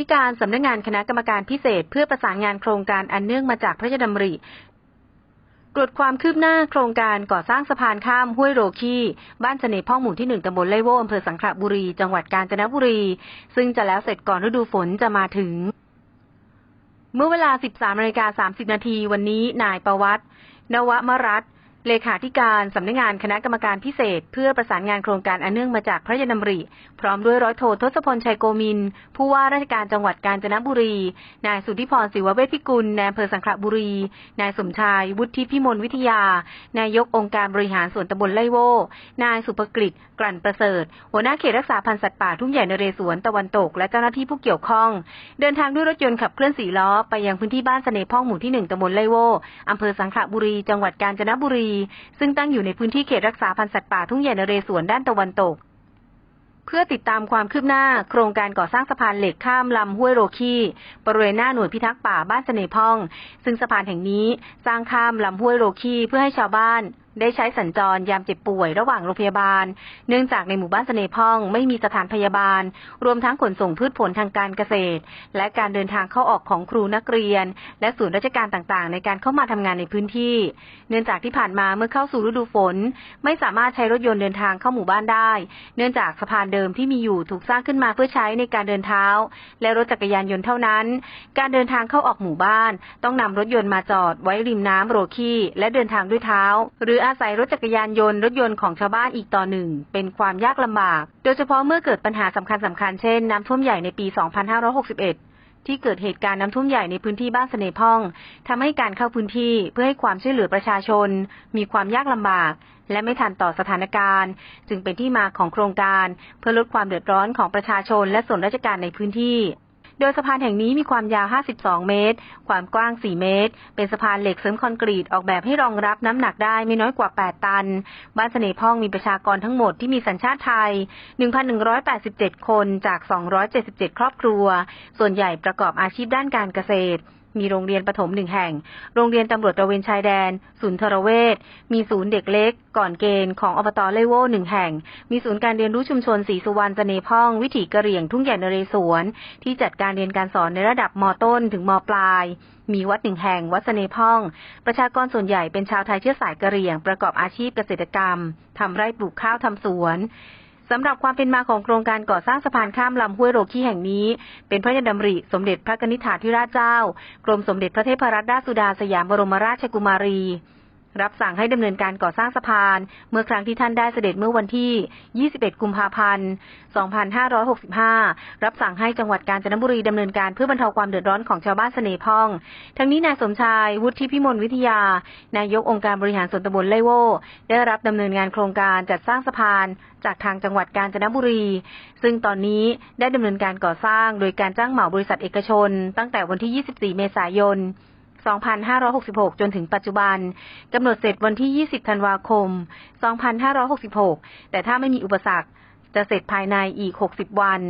ธิการสำนักงานคณะกรรมการพิเศษ เพื่อประสานงานโครงการอันเนื่องมาจากพระราชดำริตรวจความคืบหน้าโครงการก่อสร้างสะพานข้ามห้วยโรคีบ้านเสน่ห์พ่องหมู่ที่หนึ่งตำบลไล่โวอำเภอสังขละบุรี จังหวัดกาญจนบุรี ซึ่งจะแล้วเสร็จก่อนฤดูฝนจะมาถึง เมื่อเวลา 13นาฬิกา30 นาทีวันนี้นายประวัติ นวมรัตน์ เลขาธิการสำนักงานคณะกรรมการพิเศษ เพื่อประสานงานโครงการอันเนื่องมาจากพระราชดำริ พร้อมด้วยร้อยโททศพลชัยโกมิน ผู้ว่าราชการจังหวัดกาญจนบุรี นายสุทธิพรศิวเวชพิกุลนายอำเภอสังขละบุรี นายสมชาย วุฒิพิมลวิทยา นายกองค์การบริหารส่วนตำบลไล่โว นายสุภกฤษกลั่นประเสริฐ หัวหน้าเขตรักษาพันธุ์สัตว์ป่าทุ่งใหญ่นเรศวรตะวันตก และเจ้าหน้าที่ผู้เกี่ยวข้อง เดินทางด้วยรถยนต์ขับเคลื่อนสี่ล้อไปยังพื้นที่บ้านเสน่ห์พ่องหมู่ที่หนึ่งตำบลไล่โวอำเภอสังขละบุรี จังหวัดกาญจนบุรีซึ่งตั้งอยู่ในพื้นที่เขตรักษาพันธุ์สัตว์ป่าทุ่งใหญ่นเรศวรด้านตะวันตก เพื่อติดตามความคืบหน้า โครงการก่อสร้างสะพานเหล็กข้ามลำห้วยโรคีบริเวณหน้าหน่วยพิทักษ์ป่าบ้านเสน่ห์พ่อง ซึ่งสะพานแห่งนี้สร้างข้ามลำห้วยโรคีเพื่อให้ชาวบ้าน ได้ใช้สัญจรยามเจ็บป่วยระหว่างโรงพยาบาล เนื่องจากในหมู่บ้านเสน่พ่องไม่มีสถานพยาบาล รวมทั้งขนส่งพืชผลทางการเกษตร และการเดินทางเข้าออกของครูนักเรียน และศูนย์ราชการต่างๆ ในการเข้ามาทำงานในพื้นที่ เนื่องจากที่ผ่านมาเมื่อเข้าสู่ฤดูฝน ไม่สามารถใช้รถยนต์เดินทางเข้าหมู่บ้านได้ เนื่องจากสะพานเดิมที่มีอยู่ถูกสร้างขึ้นมาเพื่อใช้ในการเดินเท้า และรถจักรยานยนต์เท่านั้น การเดินทางเข้าออกหมู่บ้าน ต้องนำรถยนต์มาจอดไว้ริมน้ำโรคีและเดินทางด้วยเท้า หรืออาศัยรถจักรยานยนต์รถยนต์ของชาวบ้านอีกต่อหนึ่ง เป็นความยากลำบาก โดยเฉพาะเมื่อเกิดปัญหาสำคัญสำคัญเช่นน้ำท่วมใหญ่ในปี 2561 ที่เกิดเหตุการณ์น้ำท่วมใหญ่ในพื้นที่บ้านเสน่ห์พ่องทำให้การเข้าพื้นที่เพื่อให้ความช่วยเหลือประชาชน มีความยากลำบาก และไม่ทันต่อสถานการณ์ จึงเป็นที่มาของโครงการ เพื่อลดความเดือดร้อนของประชาชน และส่วนราชการในพื้นที่ โดยสะพานแห่งนี้มีความยาว 52 เมตร ความกว้าง 4 เมตร เป็นสะพานเหล็กเสริมคอนกรีตออกแบบให้รองรับน้ำหนักได้ไม่น้อยกว่า 8 ตัน บ้านเสน่ห์พ่องมีประชากรทั้งหมดที่มีสัญชาติไทย 1,187 คนจาก 277 ครอบครัว ส่วนใหญ่ประกอบอาชีพด้านการเกษตร มีโรงเรียนประถมหนึ่งแห่ง โรงเรียนตำรวจตระเวนชายแดน ศูนย์ทรเวชมีศูนย์เด็กเล็ก ก่อนเกณฑ์ของอบตเลโวหนึ่งแห่ง มีศูนย์การเรียนรู้ชุมชนศรีสุวรรณเสน่ห์พ่อง วิถีกะเหรี่ยงทุ่งใหญ่นเรศวร ที่จัดการเรียนการสอนในระดับมต้นถึงมปลาย มีวัดหนึ่งแห่ง วัดเสน่ห์พ่อง ประชากรส่วนใหญ่เป็นชาวไทยเชื้อสายกะเหรี่ยง ประกอบอาชีพเกษตรกรรมทำไร่ปลูกข้าวทำสวน สำหรับความเป็นมาของโครงการก่อสร้างสะพานข้ามลำห้วยโรคีแห่งนี้ เป็นพระราชดำริสมเด็จพระกนิษฐาธิราชเจ้า กรมสมเด็จพระเทพรัตนราชสุดาสยามบรมราชกุมารี รับสั่งให้ดำเนินการก่อสร้างสะพาน เมื่อครั้งที่ท่านได้เสด็จเมื่อวันที่ 21 กุมภาพันธ์ 2565 รับสั่งให้จังหวัดกาญจนบุรีดำเนินการเพื่อบรรเทาความเดือดร้อนของชาวบ้านเสน่ห์พ่อง ทั้งนี้นายสมชาย วุฒิพิมลวิทยา นายกองค์การบริหารส่วนตำบลไลโวได้รับดำเนินงานโครงการจัดสร้างสะพานจากทางจังหวัดกาญจนบุรี ซึ่งตอนนี้ได้ดำเนินการก่อสร้างโดยการจ้างเหมาบริษัทเอกชน ตั้งแต่วันที่ 24 เมษายน 2566 จนถึงปัจจุบันกำหนดเสร็จวันที่ 20 ธันวาคม 2566 แต่ถ้าไม่มีอุปสรรคจะเสร็จภายในอีก 60 วัน